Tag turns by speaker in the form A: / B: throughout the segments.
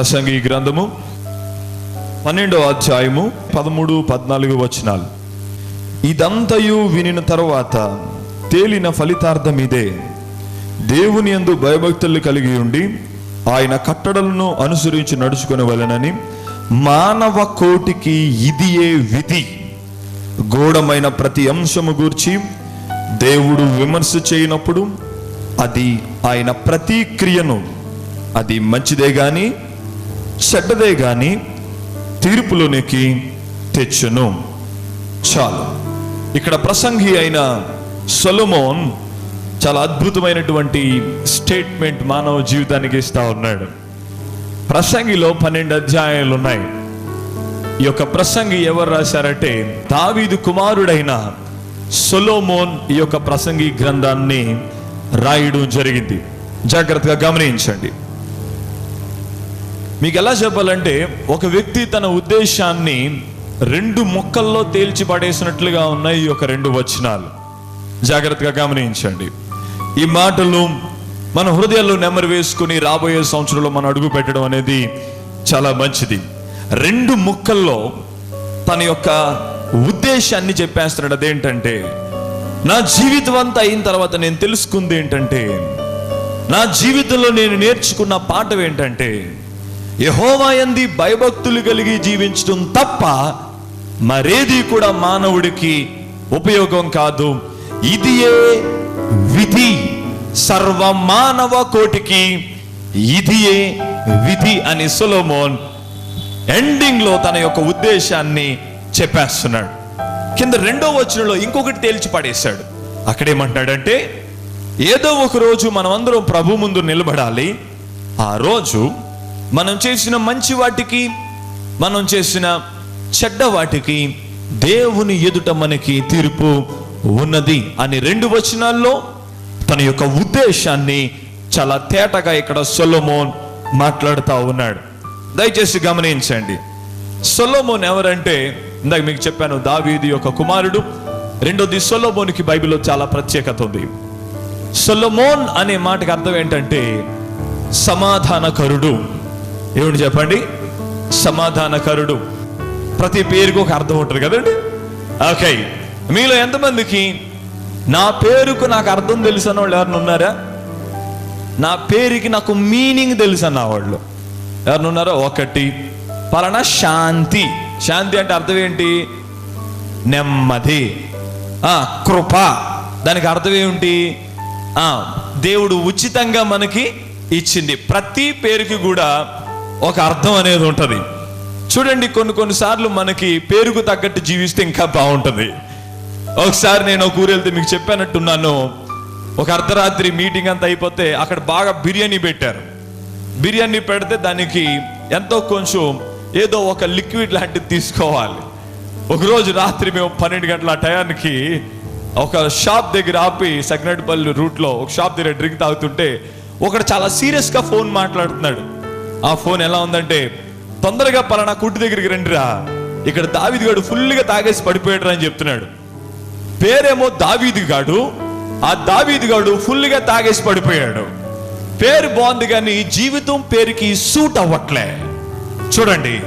A: ప్రసంగి గ్రంథము పన్నెండో అధ్యాయము పదమూడు పద్నాలుగు వచనాలు. ఇదంతయు వినిన తరువాత తేలిన ఫలితార్థం ఇదే. దేవుని యందు భయభక్తులు కలిగి ఉండి ఆయన కట్టడలను అనుసరించి నడుచుకుని వలనని మానవ కోటికి ఇదియే విధి. గూఢమైన ప్రతి అంశము గూర్చి దేవుడు విమర్శ చేయనప్పుడు అది ఆయన ప్రతి క్రియను అది మంచిదే కానీ చెడ్డదే గాని తీర్పులోనికి తెచ్చును. చాలు. ఇక్కడ ప్రసంగి అయిన సొలమోన్ చాలా అద్భుతమైనటువంటి స్టేట్మెంట్ మానవ జీవితానికి ఇస్తా ఉన్నాడు. ప్రసంగిలో పన్నెండు అధ్యాయాలు ఉన్నాయి. ఈ యొక్క ప్రసంగి ఎవరు రాశారంటే దావీదు కుమారుడైన సొలోమోన్ ఈ యొక్క ప్రసంగి గ్రంథాన్ని రాయడం జరిగింది. జాగ్రత్తగా గమనించండి. మీకు ఎలా చెప్పాలంటే ఒక వ్యక్తి తన ఉద్దేశాన్ని రెండు ముక్కల్లో తేల్చి పడేసినట్లుగా ఉన్నాయి ఈ యొక్క రెండు వచనాలు. జాగ్రత్తగా గమనించండి. ఈ మాటలు మన హృదయాల్లో నెమరు వేసుకుని రాబోయే సంవత్సరంలో మనం అడుగు పెట్టడం అనేది చాలా మంచిది. రెండు ముక్కల్లో తన యొక్క ఉద్దేశాన్ని చెప్పేస్తున్నాడు. అదేంటంటే నా జీవితం అంతా అయిన తర్వాత నేను తెలుసుకుంది ఏంటంటే నా జీవితంలో నేను నేర్చుకున్న పాఠం ఏంటంటే యహోవాయంది భయభక్తులు కలిగి జీవించడం తప్ప మరేది కూడా మానవుడికి ఉపయోగం కాదు. ఇదియే విధి. సర్వ మానవ కోటికి ఇదియే విధి అని సొలోమోన్ ఎండింగ్లో తన యొక్క ఉద్దేశాన్ని చెప్పేస్తున్నాడు. కింద రెండో వచనంలో ఇంకొకటి తేల్చి పడేశాడు. అక్కడేమంటాడంటే ఏదో ఒక రోజు మనమందరం ప్రభు ముందు నిలబడాలి. ఆ రోజు మనం చేసిన మంచి వాటికి మనం చేసిన చెడ్డ వాటికి దేవుని ఎదుట మనకి తీర్పు ఉన్నది అని రెండు వచనాల్లో తన యొక్క ఉద్దేశాన్ని చాలా తేటగా ఇక్కడ సొలోమోన్ మాట్లాడుతూ ఉన్నాడు. దయచేసి గమనించండి. సొలోమోన్ ఎవరంటే ఇందాక మీకు చెప్పాను దావీది యొక్క కుమారుడు. రెండోది సొలోమోన్కి బైబిల్లో చాలా ప్రత్యేకత ఉంది. సొలోమోన్ అనే మాటకి అర్థం ఏంటంటే సమాధానకరుడు. ఏమిటి చెప్పండి? సమాధానకరుడు. ప్రతి పేరుకు ఒక అర్థం ఉంటుంది కదండి? ఓకే. మీలో ఎంతమందికి నా పేరుకు నాకు అర్థం తెలుసు అన్న వాళ్ళు ఎవరిని ఉన్నారా? నా పేరుకి నాకు మీనింగ్ తెలుసు అన్న వాళ్ళు ఎవరిని ఉన్నారా? ఒకటి. పలానా శాంతి. శాంతి అంటే అర్థం ఏంటి? నెమ్మది. ఆ కృప. దానికి అర్థం ఏమిటి? ఆ దేవుడు ఉచితంగా మనకి ఇచ్చింది. ప్రతి పేరుకి కూడా ఒక అర్థం అనేది ఉంటుంది. చూడండి కొన్ని కొన్నిసార్లు మనకి పేరుకు తగ్గట్టు జీవిస్తే ఇంకా బాగుంటుంది. ఒకసారి నేను ఒక ఊరు వెళ్తే మీకు చెప్పానట్టున్నాను ఒక అర్ధరాత్రి మీటింగ్ అంతా అయిపోతే అక్కడ బాగా బిర్యానీ పెట్టారు. బిర్యానీ పెడితే దానికి ఎంతో కొంచెం ఏదో ఒక లిక్విడ్ లాంటిది తీసుకోవాలి. ఒకరోజు రాత్రి మేము పన్నెండు గంటల టయానికి ఒక షాప్ దగ్గర ఆపి సగ్నటిపల్లి రూట్లో ఒక షాప్ దగ్గర డ్రింక్ తాగుతుంటే ఒకడు చాలా సీరియస్గా ఫోన్ మాట్లాడుతున్నాడు. ఆ ఫోన్ ఎలా ఉందంటే తొందరగా పలానా కుట్టు దగ్గరికి రండిరా. ఇక్కడ దావీది గాడు ఫుల్గా తాగేసి పడిపోయాడు అని చెప్తున్నాడు. పేరేమో దావీది గాడు ఆ దావీది గాడు ఫుల్గా తాగేసి పడిపోయాడు. పేరు బాగుంది కానీ జీవితం పేరుకి సూట్ అవ్వట్లే. చూడండి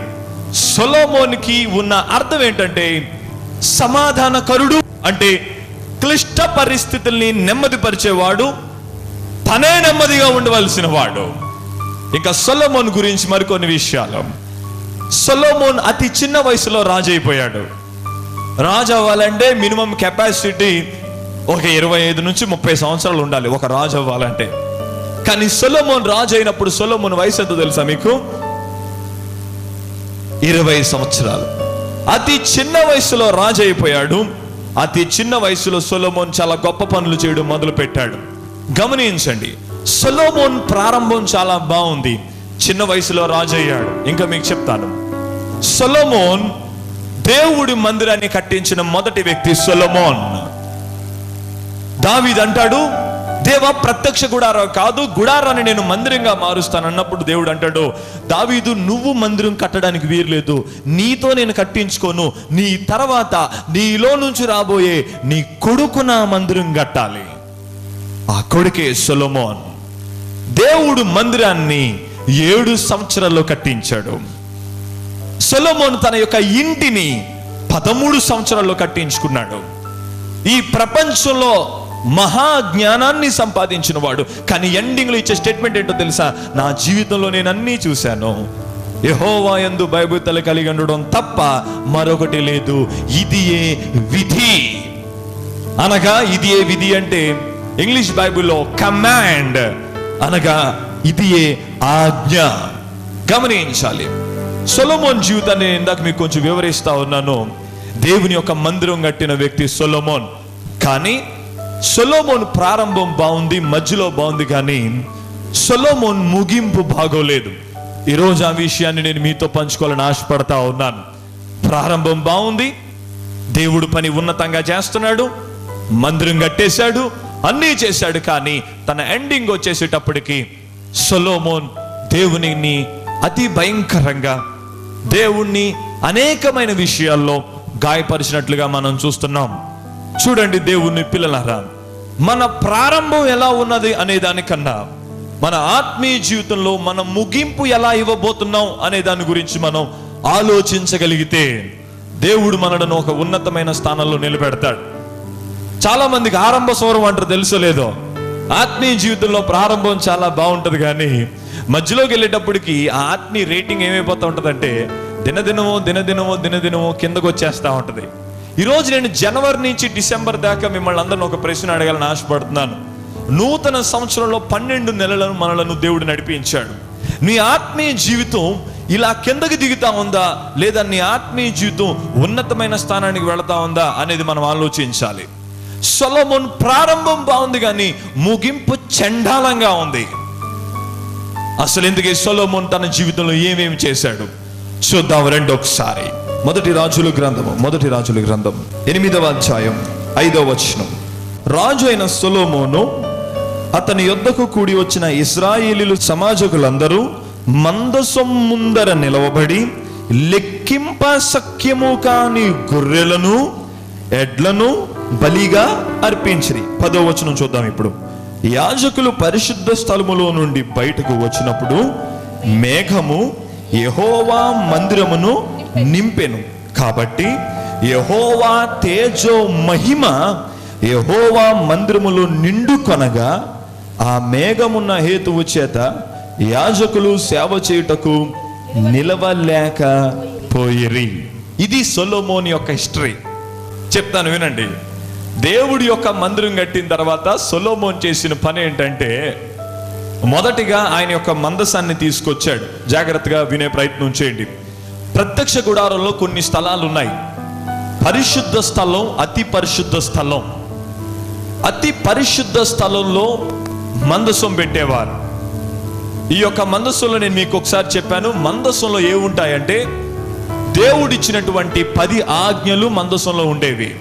A: సొలోమోన్కి ఉన్న అర్థం ఏంటంటే సమాధానకరుడు అంటే క్లిష్ట పరిస్థితుల్ని నెమ్మదిపరిచేవాడు తనే నెమ్మదిగా ఉండవలసిన వాడు. ఇంకా సొలోమోన్ గురించి మరికొన్ని విషయాలు. సొలోమోన్ అతి చిన్న వయసులో రాజు అయిపోయాడు. రాజు అవ్వాలంటే మినిమం కెపాసిటీ ఒక ఇరవై ఐదు నుంచి ముప్పై సంవత్సరాలు ఉండాలి ఒక రాజు అవ్వాలంటే. కానీ సొలోమోన్ రాజు అయినప్పుడు సొలోమోన్ వయసు ఎంత తెలుసా మీకు? ఇరవై సంవత్సరాలు. అతి చిన్న వయసులో రాజు అయిపోయాడు. అతి చిన్న వయసులో సొలోమోన్ చాలా గొప్ప పనులు చేయడం మొదలు పెట్టాడు గమనించండి. సొలోమోన్ ప్రారంభం చాలా బాగుంది. చిన్న వయసులో రాజు అయ్యాడు ఇంకా మీకు చెప్తాను. సొలోమోన్ దేవుడి మందిరాన్ని కట్టించిన మొదటి వ్యక్తి సొలోమోన్. దావీద్ అంటాడు దేవ ప్రత్యక్ష గుడారం కాదు గుడారాన్ని నేను మందిరంగా మారుస్తాను అన్నప్పుడు దేవుడు అంటాడు దావీదు నువ్వు మందిరం కట్టడానికి వీర్లేదు. నీతో నేను కట్టించుకోను. నీ తర్వాత నీలో నుంచి రాబోయే నీ కొడుకు నా మందిరం కట్టాలి. ఆ కొడుకే సొలమోన్. దేవుడు మందిరాన్ని ఏడు సంవత్సరాల్లో కట్టించాడు. సొలమోన్ తన యొక్క ఇంటిని పదమూడు సంవత్సరాల్లో కట్టించుకున్నాడు. ఈ ప్రపంచంలో మహా జ్ఞానాన్ని సంపాదించిన వాడు. కానీ ఎండింగ్లో ఇచ్చే స్టేట్మెంట్ ఏంటో తెలుసా? నా జీవితంలో నేను అన్నీ చూశాను. యహోవా ఎందు భయభూతలు కలిగి ఉండడం తప్ప మరొకటి లేదు. ఇది ఏ విధి? అనగా ఇది ఏ విధి అంటే ఇంగ్లీష్ బైబిల్లో కమాండ్. అనగా ఇది ఏ ఆజ్ఞ? గమనించాలి. సొలమోన్ జీవితాన్ని నేను ఇందాక మీకు కొంచెం వివరిస్తా ఉన్నాను. దేవుని యొక్క మందిరం కట్టిన వ్యక్తి సొలమోన్. కానీ సొలోమోన్ ప్రారంభం బాగుంది మధ్యలో బాగుంది కానీ సొలోమోన్ ముగింపు బాగోలేదు. ఈరోజు ఆ విషయాన్ని నేను మీతో పంచుకోవాలని ఆశపడతా ఉన్నాను. ప్రారంభం బాగుంది దేవుడు పని ఉన్నతంగా చేస్తున్నాడు మందిరం కట్టేశాడు అన్నీ చేశాడు కానీ తన ఎండింగ్ వచ్చేసేటప్పటికి సొలోమోన్ దేవునిని అతి భయంకరంగా దేవుణ్ణి అనేకమైన విషయాల్లో గాయపరిచినట్లుగా మనం చూస్తున్నాం. చూడండి దేవుణ్ణి పిల్లలారా మన ప్రారంభం ఎలా ఉన్నది అనే దానికన్నా మన ఆత్మీయ జీవితంలో మన ముగింపు ఎలా ఇవ్వబోతున్నాం అనే దాని గురించి మనం ఆలోచించగలిగితే దేవుడు మనలను ఒక ఉన్నతమైన స్థానంలో నిలబెడతాడు. చాలా మందికి ఆరంభ స్వరం అంటారు తెలుసో లేదో? ఆత్మీయ జీవితంలో ప్రారంభం చాలా బాగుంటుంది కానీ మధ్యలోకి వెళ్ళేటప్పటికి ఆ ఆత్మీయ రేటింగ్ ఏమైపోతూ ఉంటుందంటే దినదినమో దినదినమో దినదినమో కిందకు వచ్చేస్తూ ఉంటుంది. ఈరోజు నేను జనవరి నుంచి డిసెంబర్ దాకా మిమ్మల్ని అందరిని ఒక ప్రశ్న అడగాలని ఆశపడుతున్నాను. నూతన సంవత్సరంలో పన్నెండు నెలలను మనలను దేవుడు నడిపించాడు. నీ ఆత్మీయ జీవితం ఇలా కిందకి దిగుతా ఉందా? లేదా నీ ఆత్మీయ జీవితం ఉన్నతమైన స్థానానికి వెళతా ఉందా? అనేది మనం ఆలోచించాలి. సొలొమోన్ ప్రారంభం బాగుంది కానీ ముగింపు చండాలంగా ఉంది. అసలు ఎందుకే సొలొమోన్ తన జీవితంలో ఏమేమి చేశాడు? చూద్దాం రెండొకసారి మొదటి రాజుల గ్రంథము మొదటి రాజుల గ్రంథం ఎనిమిదవ అధ్యాయం ఐదవ వచనం. రాజు అయిన సొలోమోను అతని యొద్దకు కూడి వచ్చిన ఇస్రాయేలీలు సమాజకులందరూ మందసం ముందర నిలవబడి లెక్కింప సఖ్యము కాని గొర్రెలను ఎడ్లను బలిగా అర్పించిరి. పదో వచనం చూద్దాం ఇప్పుడు. యాజకులు పరిశుద్ధ స్థలములో నుండి బయటకు వచ్చినప్పుడు మేఘము యహోవా మందిరమును నింపెను. కాబట్టి యహోవా తేజో మహిమ యహోవా మందిరములో నిండు కొనగా ఆ మేఘమున్న హేతువు చేత యాజకులు సేవ చేయుటకు నిలవలేక పోయిరి. ఇది సొలోమోని యొక్క హిస్టరీ. చెప్తాను వినండి. దేవుడి యొక్క మందిరం కట్టిన తర్వాత సొలోమోన్ చేసిన పని ఏంటంటే మొదటిగా ఆయన యొక్క మందసాన్ని తీసుకొచ్చాడు. జాగ్రత్తగా వినే ప్రయత్నం చేయండి. ప్రత్యక్ష గుడారంలో కొన్ని స్థలాలు ఉన్నాయి. పరిశుద్ధ స్థలం అతి పరిశుద్ధ స్థలం. అతి పరిశుద్ధ స్థలంలో మందసం పెట్టేవారు. ఈ యొక్క మందస్సులో నేను మీకు ఒకసారి చెప్పాను మందస్సులో ఏముంటాయంటే దేవుడిచ్చినటువంటి పది ఆజ్ఞలు మందస్సులో ఉండేవి.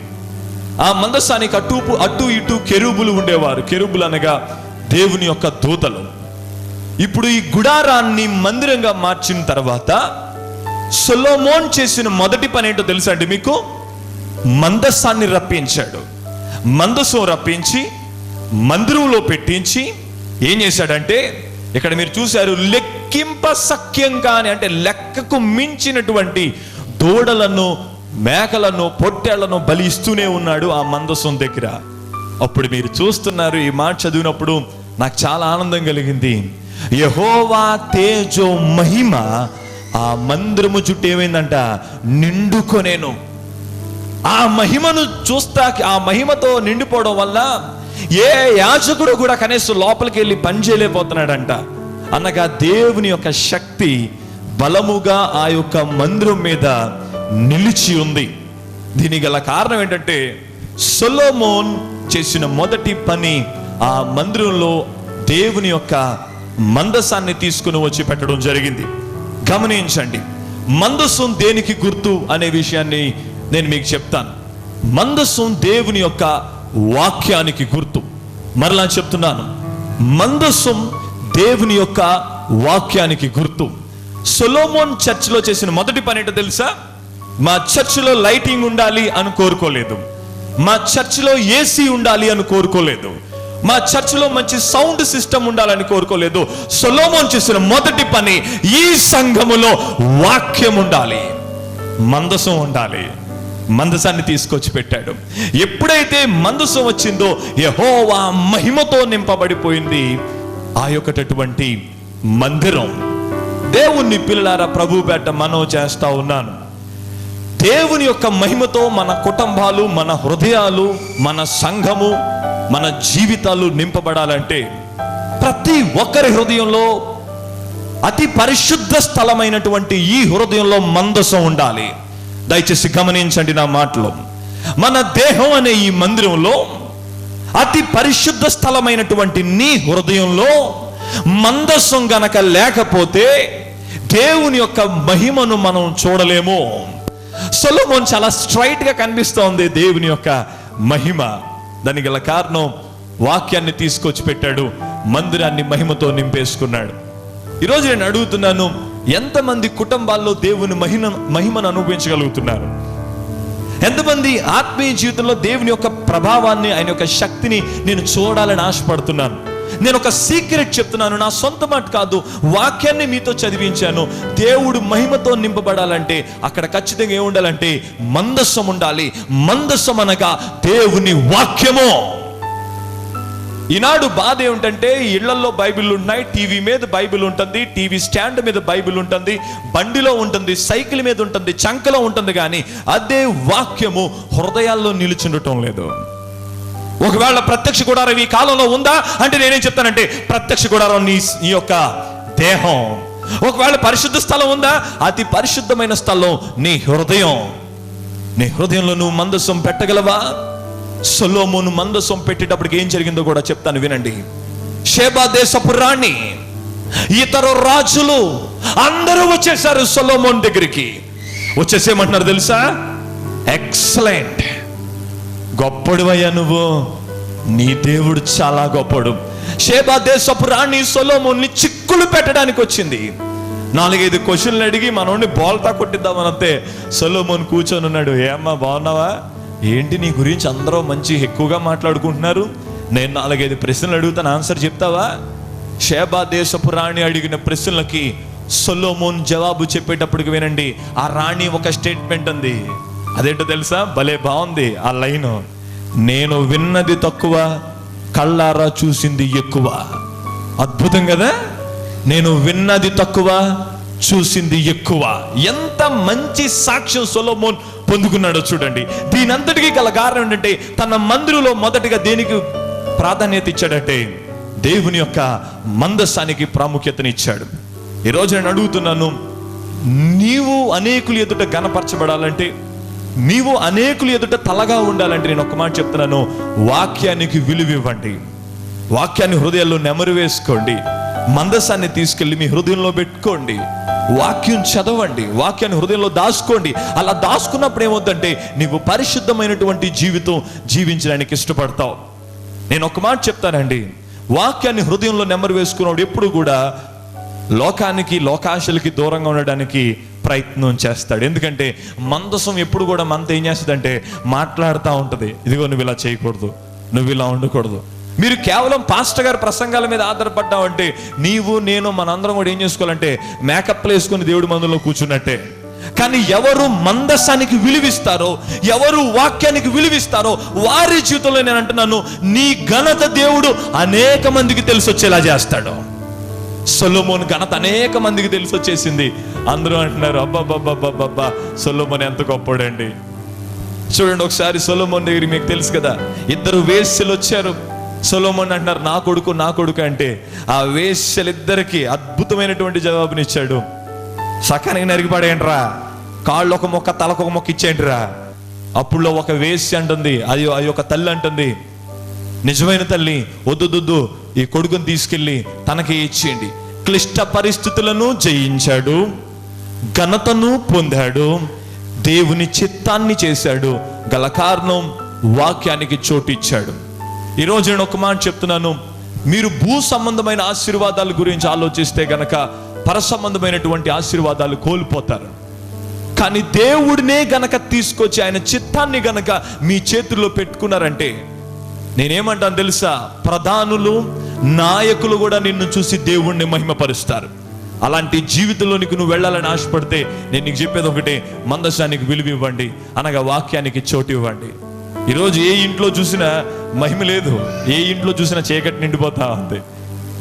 A: ఆ మందస్సానికి అటు అటు ఇటు కెరూబులు ఉండేవారు. కెరూబులు అనగా దేవుని యొక్క దూతలు. ఇప్పుడు ఈ గుడారాన్ని మందిరంగా మార్చిన తర్వాత సొలోమోన్ చేసిన మొదటి పని ఏంటో తెలుసా అండి మీకు? మందస్సాన్ని రప్పించాడు. మందసం రప్పించి మందిరంలో పెట్టించి ఏం చేశాడంటే ఇక్కడ మీరు చూశారు లెక్కింప సఖ్యం కాని అంటే లెక్కకు మించినటువంటి దూడలను మేకలను పొట్టేళ్ళను బలి ఇస్తూనే ఉన్నాడు ఆ మందసం దగ్గర. అప్పుడు మీరు చూస్తున్నారు ఈ మాట చదివినప్పుడు నాకు చాలా ఆనందం కలిగింది. యహోవా తేజో మహిమ ఆ మందిరము చుట్టూ ఏమైందంట? నిండుకొనేను. ఆ మహిమను చూస్తా ఆ మహిమతో నిండిపోవడం వల్ల ఏ యాజకుడు కూడా కనీసం లోపలికి వెళ్ళి పని చేయలేకపోతున్నాడంట. అనగా దేవుని యొక్క శక్తి బలముగా ఆ యొక్క మందిరం మీద నిలిచి ఉంది. దీనికి గల కారణం ఏంటంటే సొలోమోన్ చేసిన మొదటి పని ఆ మందిరంలో దేవుని యొక్క మందసాన్ని తీసుకుని వచ్చి పెట్టడం జరిగింది. గమనించండి మందస్సు దేనికి గుర్తు అనే విషయాన్ని నేను మీకు చెప్తాను. మందస్సు దేవుని యొక్క వాక్యానికి గుర్తు. మరలా చెప్తున్నాను మందస్సు దేవుని యొక్క వాక్యానికి గుర్తు. సొలోమోన్ చర్చిలో చేసిన మొదటి పని ఏంటో తెలుసా? మా చర్చిలో లైటింగ్ ఉండాలి అని కోరుకోలేదు. మా చర్చిలో ఏసీ ఉండాలి అని కోరుకోలేదు. మా చర్చిలో మంచి సౌండ్ సిస్టమ్ ఉండాలని కోరుకోలేదు. సొలోమోన్ చేసిన మొదటి పని ఈ సంఘములో వాక్యం ఉండాలి. మందసం ఉండాలి. మందసాన్ని తీసుకొచ్చి పెట్టాడు. ఎప్పుడైతే మందసం వచ్చిందో యహోవా మహిమతో నింపబడిపోయింది. ఆ యొక్కటటువంటి మందిరం. దేవుణ్ణి పిల్లలారా ప్రభు పేట మనో చేస్తా ఉన్నాను. దేవుని యొక్క మహిమతో మన కుటుంబాలు మన హృదయాలు మన సంఘము మన జీవితాలు నింపబడాలంటే ప్రతి ఒక్కరి హృదయంలో అతి పరిశుద్ధ స్థలమైనటువంటి ఈ హృదయంలో మందసం ఉండాలి. దయచేసి గమనించండి నా మాటలు. మన దేహం అనే ఈ మందిరంలో అతి పరిశుద్ధ స్థలమైనటువంటి నీ హృదయంలో మందస్సం గనక లేకపోతే దేవుని యొక్క మహిమను మనం చూడలేము. సొలమోన్ చాలా స్ట్రైట్గా కనిపిస్తోంది దేవుని యొక్క మహిమ. దానికి గల కారణం వాక్యాన్ని తీసుకొచ్చి పెట్టాడు మందిరాన్ని మహిమతో నింపేసుకున్నాడు. ఈరోజు నేను అడుగుతున్నాను ఎంతమంది కుటుంబాల్లో దేవుని మహిమ మహిమను అనుభవించగలుగుతున్నారు? ఎంతమంది ఆత్మీయ జీవితంలో దేవుని యొక్క ప్రభావాన్ని ఆయన యొక్క శక్తిని నేను చూడాలని ఆశపడుతున్నాను? నేను ఒక సీక్రెట్ చెప్తున్నాను నా సొంత మాట కాదు వాక్యాన్ని మీతో చదివించాను. దేవుడు మహిమతో నింపబడాలంటే అక్కడ ఖచ్చితంగా ఏముండాలంటే మందస్సం ఉండాలి. మందస్సం అనగా దేవుని వాక్యము. ఈనాడు బాధ ఏమిటంటే ఇళ్ళలో బైబిల్ ఉన్నాయి టీవీ మీద బైబిల్ ఉంటుంది టీవీ స్టాండ్ మీద బైబిల్ ఉంటుంది బండిలో ఉంటుంది సైకిల్ మీద ఉంటుంది చంకలో ఉంటుంది కానీ అదే వాక్యము హృదయాల్లో నిలుచుండటం లేదు. ఒకవేళ ప్రత్యక్ష గుడారం ఈ కాలంలో ఉందా? అంటే నేనేం చెప్తానంటే ప్రత్యక్ష గుడారం నీ నీ యొక్క దేహం. ఒకవేళ పరిశుద్ధ స్థలం ఉందా? అతి పరిశుద్ధమైన స్థలం నీ హృదయం. నీ హృదయంలో నువ్వు మందసం పెట్టగలవా? సొలోమోను మందసం పెట్టేటప్పటికి ఏం జరిగిందో కూడా చెప్తాను వినండి. షేబా దేశపు రాణి ఇతర రాజులు అందరూ వచ్చేసారు సొలోమోన్ దగ్గరికి. వచ్చేసేమంటున్నారు తెలుసా? ఎక్సలెంట్. గొప్పడువయ్యా నువ్వు. నీ దేవుడు చాలా గొప్పడు షేబా దేశపు రాణి సొలోమోన్ని చిక్కులు పెట్టడానికి వచ్చింది. నాలుగైదు క్వశ్చన్లు అడిగి మనోడిని బోల్తా కొట్టిద్దామనంతే సొలోమోన్ కూర్చొని ఉన్నాడు. ఏమ్మా బాగున్నావా? ఏంటి నీ గురించి అందరూ మంచి ఎక్కువగా మాట్లాడుకుంటున్నారు? నేను నాలుగైదు ప్రశ్నలు అడుగుతాను ఆన్సర్ చెప్తావా? షేబా దేశపు రాణి అడిగిన ప్రశ్నలకి సొలోమోన్ జవాబు చెప్పేటప్పటికి వినండి. ఆ రాణి ఒక స్టేట్మెంట్ ఉంది. అదేంటో తెలుసా? భలే బాగుంది ఆ లైన్. నేను విన్నది తక్కువ కళ్ళారా చూసింది ఎక్కువ. అద్భుతం కదా? నేను విన్నది తక్కువ చూసింది ఎక్కువ. ఎంత మంచి సాక్ష్యం సొలోమోన్ పొందుకున్నాడో చూడండి. దీనంతటికీ గల కారణం ఏంటంటే తన మందిరంలో మొదటిగా దేనికి ప్రాధాన్యత ఇచ్చాడంటే దేవుని యొక్క మందస్సానికి ప్రాముఖ్యతనిచ్చాడు ఈరోజు నేను అడుగుతున్నాను నీవు అనేకులు ఎదుట గనపరచబడాలంటే నీవు అనేకులు ఎదుట తలగా ఉండాలంటే నేను ఒక మాట చెప్తున్నాను. వాక్యానికి విలువ ఇవ్వండి వాక్యాన్ని హృదయంలో నెమరు వేసుకోండి. మందసాన్ని తీసుకెళ్ళి మీ హృదయంలో పెట్టుకోండి. వాక్యం చదవండి. వాక్యాన్ని హృదయంలో దాచుకోండి. అలా దాచుకున్నప్పుడు ఏమవుతుందంటే నీవు పరిశుద్ధమైనటువంటి జీవితం జీవించడానికి ఇష్టపడతావు. నేను ఒక మాట చెప్తానండి. వాక్యాన్ని హృదయంలో నెమరు వేసుకున్నప్పుడు ఎప్పుడు కూడా లోకానికి లోకాశలకి దూరంగా ఉండడానికి ప్రయత్నం చేస్తాడు. ఎందుకంటే మందసం ఎప్పుడు కూడా మనతో ఏం చేస్తుందంటే మాట్లాడుతూ ఉంటుంది. ఇదిగో నువ్వు ఇలా చేయకూడదు. నువ్వు ఇలా ఉండకూడదు. మీరు కేవలం పాస్టర్ గారి ప్రసంగాల మీద ఆధారపడ్డావంటే నీవు నేను మనందరం కూడా ఏం చేసుకోవాలంటే మేకప్లు వేసుకుని దేవుడి మందులో కూర్చున్నట్టే. కానీ ఎవరు మందసానికి విలువిస్తారో ఎవరు వాక్యానికి విలువిస్తారో వారి జీవితంలో నేను అంటున్నాను నీ ఘనత దేవుడు అనేక మందికి తెలిసొచ్చేలా చేస్తాడు. సొలోమోన్ ఘనత అనేక మందికి తెలిసి వచ్చేసింది. అందరూ అంటున్నారు అబ్బాబ్బాబ్బాబ్బా సొలోమోన్ ఎంత గొప్పడండి. చూడండి ఒకసారి సొలోమోన్ దగ్గర మీకు తెలుసు కదా ఇద్దరు వేశ్యలు వచ్చారు. సొలోమోన్ అంటున్నారు నా కొడుకు నా కొడుకు అంటే ఆ వేశ్యలిద్దరికి అద్భుతమైనటువంటి జవాబునిచ్చాడు. సకానికి నరికిపడేయండిరా కాళ్ళు ఒక మొక్క తలకు ఒక మొక్క ఇచ్చేయండిరా. అప్పుడులో ఒక వేశ్య అంటుంది అది అది ఒక తల్లి అంటుంది నిజమైన తల్లి వద్దు ఈ కొడుకుని తీసుకెళ్ళి తనకి ఇచ్చేయండి. క్లిష్ట పరిస్థితులను జయించాడు. ఘనతను పొందాడు. దేవుని చిత్తాన్ని చేశాడు. గల కారణం వాక్యానికి చోటు ఇచ్చాడు ఈరోజు నేను ఒక మాట చెప్తున్నాను. మీరు భూ సంబంధమైన ఆశీర్వాదాల గురించి ఆలోచిస్తే గనక పర సంబంధమైనటువంటి ఆశీర్వాదాలు కోల్పోతారు. కానీ దేవుడినే గనక తీసుకొచ్చి ఆయన చిత్తాన్ని గనక మీ చేతుల్లో పెట్టుకున్నారంటే నేనేమంటాను తెలుసా? ప్రధానులు నాయకులు కూడా నిన్ను చూసి దేవుణ్ణి మహిమపరుస్తారు. అలాంటి జీవితంలోనికి నువ్వు వెళ్ళాలని ఆశపడితే నేను నీకు చెప్పేది ఒకటే మందసానికి విలువ ఇవ్వండి అనగా వాక్యానికి చోటు ఇవ్వండి ఈరోజు ఏ ఇంట్లో చూసినా మహిమ లేదు ఏ ఇంట్లో చూసినా చీకటి నిండిపోతా ఉంది.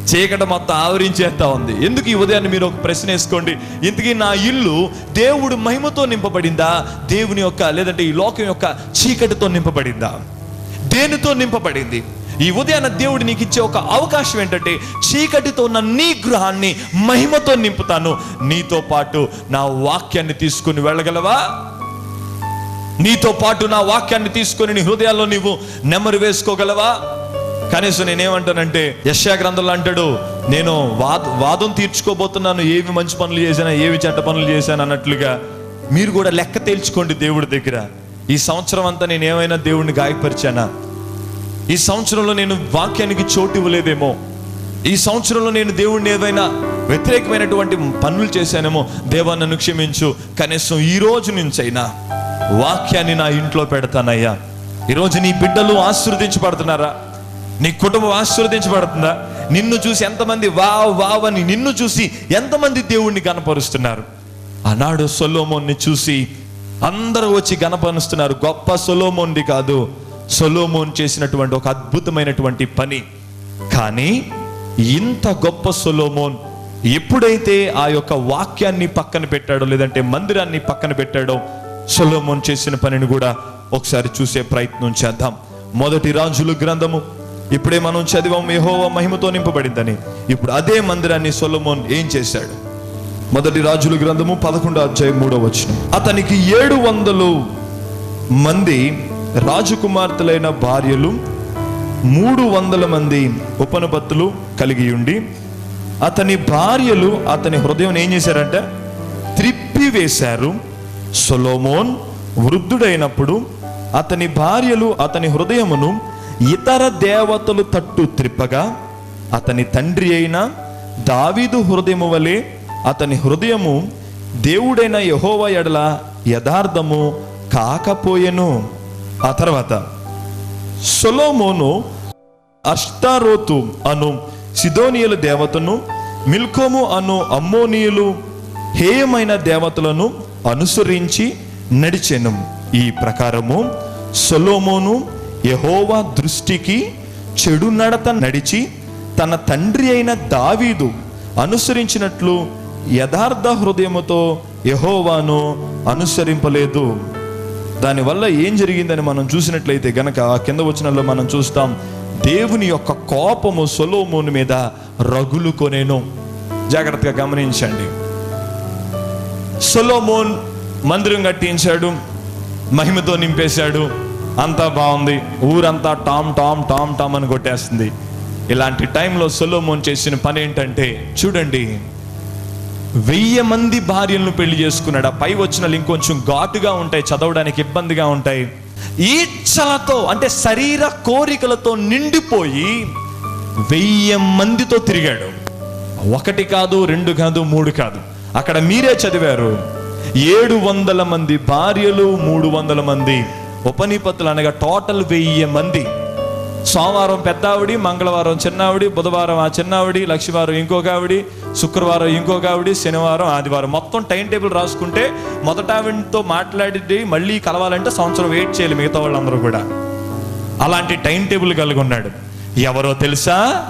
A: చీకట మొత్తం ఆవరించేస్తా ఉంది. ఎందుకు ఈ ఉదయాన్ని మీరు ఒక ప్రశ్న వేసుకోండి? ఇంతకీ నా ఇల్లు దేవుడు మహిమతో నింపబడిందా? దేవుని యొక్క లేదంటే ఈ లోకం యొక్క చీకటితో నింపబడిందా? దేనితో నింపబడింది? ఈ ఉదయాన దేవుడు నీకు ఇచ్చే ఒక అవకాశం ఏంటంటే చీకటితో ఉన్న నీ గృహాన్ని మహిమతో నింపుతాను. నీతో పాటు నా వాక్యాన్ని తీసుకుని వెళ్ళగలవా? నీతో పాటు నా వాక్యాన్ని తీసుకొని నీ హృదయాల్లో నీవు నెమరు వేసుకోగలవా? కనీసం నేనేమంటానంటే యశ్యా గ్రంథంలో అంటాడు నేను వాద వాదం తీర్చుకోబోతున్నాను ఏవి మంచి పనులు చేశానా ఏవి చెడ్డ పనులు చేశాను అన్నట్లుగా మీరు కూడా లెక్క తేల్చుకోండి దేవుడి దగ్గర. ఈ సంవత్సరం అంతా నేను ఏమైనా దేవుడిని గాయపరిచానా? ఈ సంవత్సరంలో నేను వాక్యానికి చోటు ఇవ్వలేదేమో? ఈ సంవత్సరంలో నేను దేవుడిని ఏదైనా వ్యతిరేకమైనటువంటి పనులు చేశానేమో? దేవా నన్ను క్షమించు. కనీసం ఈ రోజు నుంచైనా వాక్యాన్ని నా ఇంట్లో పెడతానయ్యా. ఈరోజు నీ బిడ్డలు ఆశీర్వదించబడుతున్నారా? నీ కుటుంబం ఆశీర్వదించబడుతుందా? నిన్ను చూసి ఎంతమంది వావ్ వావ్ అని నిన్ను చూసి ఎంతమంది దేవుణ్ణి కనపరుస్తున్నారు? ఆనాడు సొల్లోమోన్ని చూసి అందరూ వచ్చి గణపరుస్తున్నారు. గొప్ప సొలోమోన్ది కాదు. సొలోమోన్ చేసినటువంటి ఒక అద్భుతమైనటువంటి పని. కానీ ఇంత గొప్ప సొలోమోన్ ఎప్పుడైతే ఆ యొక్క వాక్యాన్ని పక్కన పెట్టాడో లేదంటే మందిరాన్ని పక్కన పెట్టాడో సొలోమోన్ చేసిన పనిని కూడా ఒకసారి చూసే ప్రయత్నం చేద్దాం. మొదటి రాజులు గ్రంథము. ఇప్పుడే మనం చదివాం యహోవ మహిమతో నింపబడిందని. ఇప్పుడు అదే మందిరాన్ని సొలోమోన్ ఏం చేశాడు? మొదటి రాజుల గ్రంథము పదకొండో అధ్యాయం మూడో వచ్చిన అతనికి ఏడు వందలు మంది రాజకుమార్తెలైన భార్యలు మూడు వందల మంది ఉపనపత్తులు కలిగి ఉండి అతని భార్యలు అతని హృదయం ఏం చేశారంటే? త్రిప్పివేశారు సొలోమోన్ వృద్ధుడైనప్పుడు అతని భార్యలు అతని హృదయమును ఇతర దేవతలు తట్టు త్రిప్పగా అతని తండ్రి అయిన దావీదు హృదయము వలె అతని హృదయము దేవుడైన యహోవ ఎడల యథార్థము కాకపోయెను. ఆ తర్వాత సొలోమోను అష్టారోతు అను సిదోనియల దేవతను మిల్కోము అను అమ్మోనియులు హేయమైన దేవతలను అనుసరించి నడిచెను. ఈ ప్రకారము సొలోమోను యహోవా దృష్టికి చెడు నడత నడిచి తన తండ్రి అయిన దావీదు అనుసరించినట్లు యథార్థ హృదయముతో యహోవాను అనుసరింపలేదు. దానివల్ల ఏం జరిగిందని మనం చూసినట్లయితే గనక ఆ కింద వచనంలో మనం చూస్తాం దేవుని యొక్క కోపము సొలోమోను మీద రగులు కొనేను. జాగ్రత్తగా గమనించండి. సొలోమోన్ మందిరం కట్టించాడు మహిమతో నింపేశాడు. అంతా బాగుంది. ఊరంతా టామ్ టామ్ టామ్ టామ్ అని కొట్టేస్తుంది. ఇలాంటి టైంలో సొలోమోన్ చేసిన పని ఏంటంటే చూడండి వెయ్యి మంది భార్యలను పెళ్ళి చేసుకున్నాడు. ఆ పై వచ్చిన ఇంకొంచెం ఘాటుగా ఉంటాయి చదవడానికి ఇబ్బందిగా ఉంటాయి. ఈచ్ఛలతో అంటే శరీర కోరికలతో నిండిపోయి వెయ్యి మందితో తిరిగాడు. ఒకటి కాదు రెండు కాదు మూడు కాదు. అక్కడ మీరే చదివారు. ఏడు వందల మంది భార్యలు మూడు వందల మంది. ఉపనిపత్తులు అనగా టోటల్ వెయ్యి మంది. సోమవారం పెద్ద ఆవిడి మంగళవారం చిన్నావిడి బుధవారం ఆ చిన్నావిడి లక్ష్మీవారం ఇంకొక ఆవిడి శుక్రవారం ఇంకొక ఆవిడి శనివారం ఆదివారం. మొత్తం టైం టేబుల్ రాసుకుంటే మొదట ఆవిడతో మాట్లాడి మళ్ళీ కలవాలంటే సంవత్సరం వెయిట్ చేయాలి మిగతా వాళ్ళందరూ కూడా. అలాంటి టైం టేబుల్ కలిగి ఉన్నాడు. ఎవరో తెలుసా?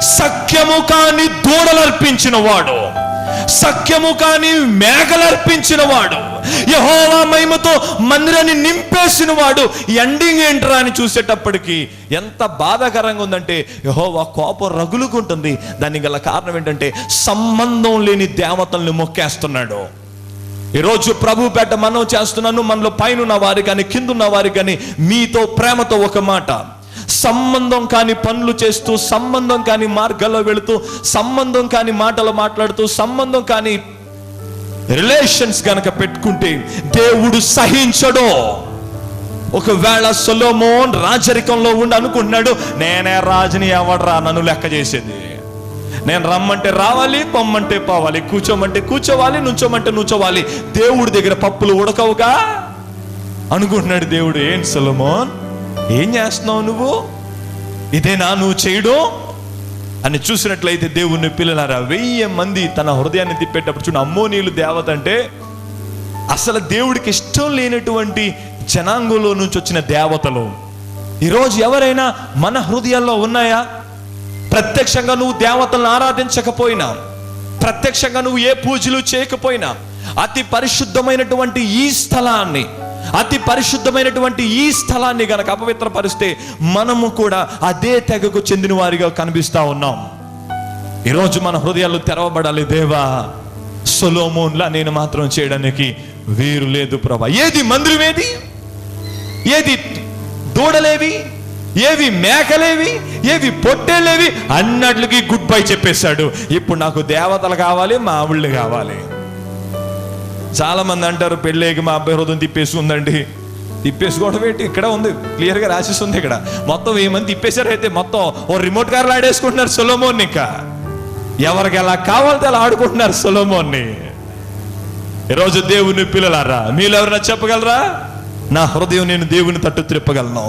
A: సఖ్యము కాని దూడలర్పించిన వాడు సఖ్యము కాని మేకలర్పించిన వాడు యహోవా మహిమతో మందిరాన్ని నింపేసిన వాడు ఎండింగ్ ఏంట్రా అని చూసేటప్పటికి ఎంత బాధాకరంగా ఉందంటే యహోవా కోపం రగులుకుంటుంది. దానికి గల కారణం ఏంటంటే సంబంధం లేని దేవతల్ని మొక్కేస్తున్నాడు. ఈరోజు ప్రభు పేట మనం చేస్తున్నాను మనలో పైన ఉన్న వారి కానీ కింద ఉన్న వారి కానీ మీతో ప్రేమతో ఒక మాట. సంబంధం కాని పనులు చేస్తూ సంబంధం కాని మార్గాల్లో వెళుతూ సంబంధం కాని మాటలు మాట్లాడుతూ సంబంధం కాని రిలేషన్స్ గనక పెట్టుకుంటే దేవుడు సహించడు. ఒకవేళ సొలోమోన్ రాజరికంలో ఉండి అనుకుంటున్నాడు నేనే రాజుని ఎవడరా నన్ను లెక్క చేసేది? నేను రమ్మంటే రావాలి పొమ్మంటే పోవాలి కూర్చోమంటే కూర్చోవాలి నుంచోమంటే నుంచోవాలి. దేవుడి దగ్గర పప్పులు ఉడకవుగా? అనుకుంటున్నాడు దేవుడు ఏం సొలోమోన్? ఏం చేస్తున్నావు నువ్వు? ఇదేనా నువ్వు చేయడం? అని చూసినట్లయితే దేవుని పిల్లలారా వెయ్యి మంది తన హృదయాన్ని తిప్పేటప్పుడు చూడు అమ్మోనీయులు దేవత అంటే అసలు దేవుడికి ఇష్టం లేనటువంటి జనాంగంలో నుంచి వచ్చిన దేవతలు. ఈరోజు ఎవరైనా మన హృదయాల్లో ఉన్నాయా? ప్రత్యక్షంగా నువ్వు దేవతలను ఆరాధించకపోయినా ప్రత్యక్షంగా నువ్వు ఏ పూజలు చేయకపోయినా అతి పరిశుద్ధమైనటువంటి ఈ స్థలాన్ని అతి పరిశుద్ధమైనటువంటి ఈ స్థలాన్ని గనక అపవిత్రపరిస్తే మనము కూడా అదే తెగకు చెందిన వారిగా కనిపిస్తా ఉన్నాం. ఈరోజు మన హృదయాలు తెరవబడాలి దేవా. సొలోమోన్లా నేను మాత్రం చేయడానికి వీరు లేదు ప్రభా. ఏది మందిరం ఏది ఏది దూడలేవి? ఏవి మేకలేవి? ఏవి పొట్టేలేవి? అన్నట్లకి గుడ్ బై చెప్పేశాడు. ఇప్పుడు నాకు దేవతలు కావాలి మా ఆవిళ్ళు కావాలి. చాలామంది అంటారు పెళ్ళేకి మా అబ్బాయి హృదయం తిప్పేసుకుందండి తిప్పేసుకోవడం ఏంటి? ఇక్కడ ఉంది. క్లియర్గా రాసేసి ఉంది ఇక్కడ. మొత్తం వెయ్యి మంది తిప్పేశారు అయితే మొత్తం ఓ రిమోట్ కార్లు ఆడేసుకుంటున్నారు సొలోమోన్ ఇంకా. ఎవరికి ఎలా కావాలితే అలా ఆడుకుంటున్నారు సొలోమోన్ని ఈరోజు దేవుని పిల్లలారా మీరు ఎవరైనా చెప్పగలరా? నా హృదయం నేను దేవుని తట్టు త్రిప్పగలను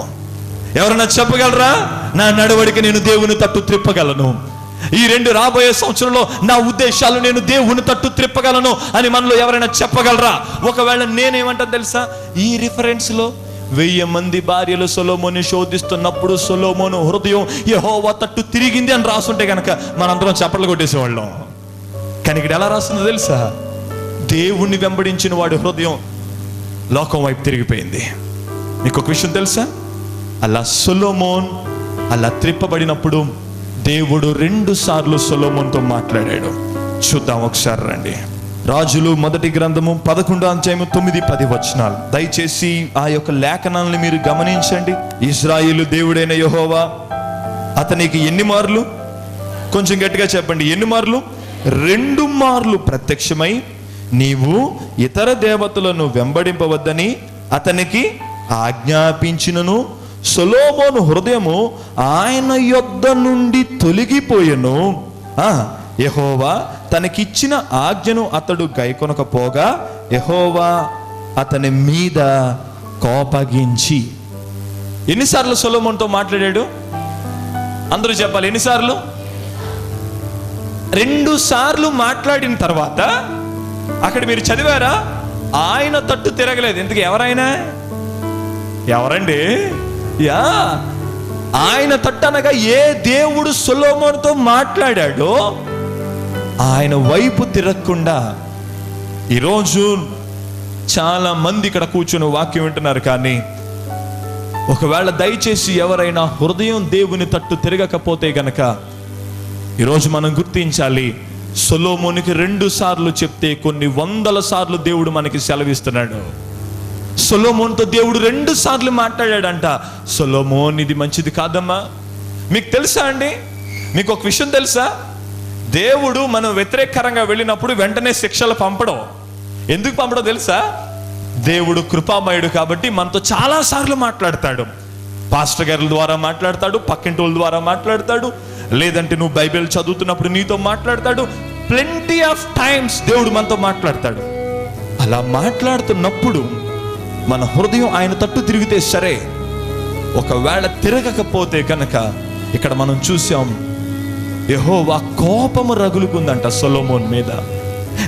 A: ఎవరైనా చెప్పగలరా? నా నడవడికి నేను దేవుని తట్టు త్రిప్పగలను ఈ రెండు రాబోయే సంవత్సరంలో నా ఉద్దేశాలు నేను దేవుని తట్టు త్రిప్పగలను అని మనలో ఎవరైనా చెప్పగలరా? ఒకవేళ నేనేమంటా తెలుసా? ఈ రిఫరెన్స్లో వెయ్యి మంది భార్యలు సొలోమోని శోధిస్తున్నప్పుడు సొలోమోను హృదయం యహోవా తట్టు తిరిగింది అని రాసుంటే కనుక మనందరం చప్పట్లు కొట్టేసేవాళ్ళం. కానీ ఇక్కడ ఎలా రాస్తుందో తెలుసా? దేవుణ్ణి వెంబడించిన వాడి హృదయం లోకం వైపు తిరిగిపోయింది. మీకు ఒక విషయం తెలుసా? అలా సొలోమోన్ అలా త్రిప్పబడినప్పుడు దేవుడు రెండు సార్లు సొలోమోన్తో మాట్లాడాడు. చూద్దాం ఒకసారి రండి. రాజులు మొదటి గ్రంథము పదకొండు అధ్యాయము తొమ్మిది పది వచనాలు. దయచేసి ఆ యొక్క లేఖనాలను మీరు గమనించండి. ఇజ్రాయిలు దేవుడైన యహోవా అతనికి ఎన్ని మార్లు? కొంచెం గట్టిగా చెప్పండి. ఎన్ని మార్లు? రెండు మార్లు ప్రత్యక్షమై నీవు ఇతర దేవతలను వెంబడింపవద్దని అతనికి ఆజ్ఞాపించినను. సొలోమోను హృదయము ఆయన యొద్ద నుండి తొలగిపోయెను. యహోవా తనకిచ్చిన ఆజ్ఞను అతడు గైకొనకపోగా యహోవా అతని మీద కోపగించి. ఎన్నిసార్లు సొలోమోన్తో మాట్లాడాడు? అందరూ చెప్పాలి ఎన్నిసార్లు? రెండు సార్లు మాట్లాడిన తర్వాత అక్కడ మీరు చదివారా? ఆయన తట్టు తిరగలేదు. ఎందుకు ఎవరైనా? ఎవరండి? యా. ఆయన తట్టు అనగా ఏ దేవుడు సొలోమోన్తో మాట్లాడాడో ఆయన వైపు తిరగకుండా ఈరోజు చాలా మంది ఇక్కడ కూర్చుని వాక్యం వింటున్నారు కానీ ఒకవేళ దయచేసి ఎవరైనా హృదయం దేవుని తట్టు తిరగకపోతే గనక ఈరోజు మనం గుర్తించాలి సొలోమోనికి రెండు సార్లు చెప్తే కొన్ని వందల సార్లు దేవుడు మనకి సెలవిస్తున్నాడు. సొలోమోన్తో దేవుడు రెండు సార్లు మాట్లాడాడంట సొలోమోన్ ఇది మంచిది కాదమ్మా. మీకు తెలుసా అండి? మీకు ఒక విషయం తెలుసా? దేవుడు మనం వ్యతిరేకరంగా వెళ్ళినప్పుడు వెంటనే శిక్షలు పంపడం. ఎందుకు పంపడం తెలుసా? దేవుడు కృపామయుడు కాబట్టి మనతో చాలా సార్లు మాట్లాడతాడు. పాస్టర్ గారి ద్వారా మాట్లాడతాడు పక్కింటి ద్వారా మాట్లాడతాడు లేదంటే నువ్వు బైబిల్ చదువుతున్నప్పుడు నీతో మాట్లాడతాడు. ప్లెంటీ ఆఫ్ టైమ్స్ దేవుడు మనతో మాట్లాడతాడు. అలా మాట్లాడుతున్నప్పుడు మన హృదయం ఆయన తట్టు తిరిగితే సరే. ఒకవేళ తిరగకపోతే కనుక ఇక్కడ మనం చూసాం యెహోవా కోపము రగులుకుందంట సొలోమోన్ మీద.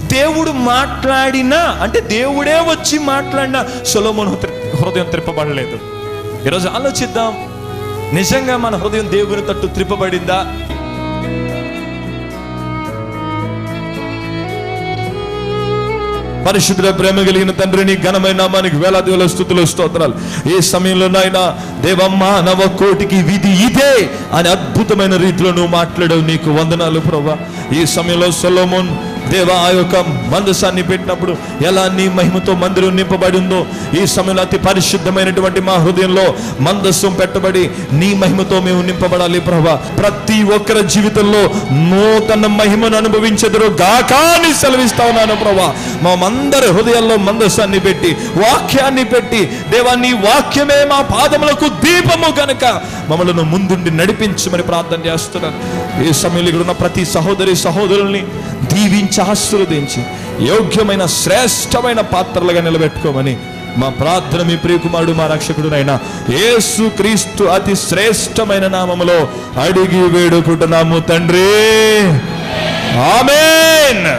A: దేవుడు మాట్లాడినా అంటే దేవుడే వచ్చి మాట్లాడినా సొలోమోన్ హృదయం త్రిప్పబడలేదు ఈరోజు ఆలోచిద్దాం నిజంగా మన హృదయం దేవుని తట్టు త్రిప్పబడిందా పరిశుద్ధ ప్రేమ కలిగిన తండ్రిని ఘనమైన నామానికి వేలాది వేల స్థుతులు స్తోత్రాలు. ఏ సమయంలో నాయన నవ కోటికి విధి ఇదే అని అద్భుతమైన రీతిలో నువ్వు మాట్లాడావు నీకు వందనాలు ప్రభా. ఈ సమయంలో సొలోమోన్ దేవా ఆ యొక్క మందసాన్ని పెట్టినప్పుడు ఎలా నీ మహిమతో మందిరం నింపబడి ఉందో ఈ సమయంలో అతి పరిశుద్ధమైనటువంటి మా హృదయంలో మందస్సం పెట్టబడి నీ మహిమతో మేము నింపబడాలి ప్రభా. ప్రతి ఒక్కరి జీవితంలో నూతన మహిమను అనుభవించదురు గాకాని సెలవిస్తా ఉన్నాను ప్రభా. మామందరి హృదయాల్లో మందస్సాన్ని పెట్టి వాక్యాన్ని పెట్టి దేవా నీ వాక్యమే మా పాదములకు దీపము కనుక మమ్మలను ముందుండి నడిపించమని ప్రార్థన చేస్తున్నాను. ఈ సమయంలో ఇక్కడ ఉన్న ప్రతి సహోదరి సహోదరుల్ని దీవించి ఆశీర్వదించి యోగ్యమైన శ్రేష్టమైన పాత్రలుగా నిలబెట్టుకోమని మా ప్రార్థన మీ ప్రియకుమారుడు మా రక్షకుడునైనా యేసు క్రీస్తు అతి శ్రేష్టమైన నామములో అడిగి వేడుకుంటున్నాము తండ్రి. ఆమెన్.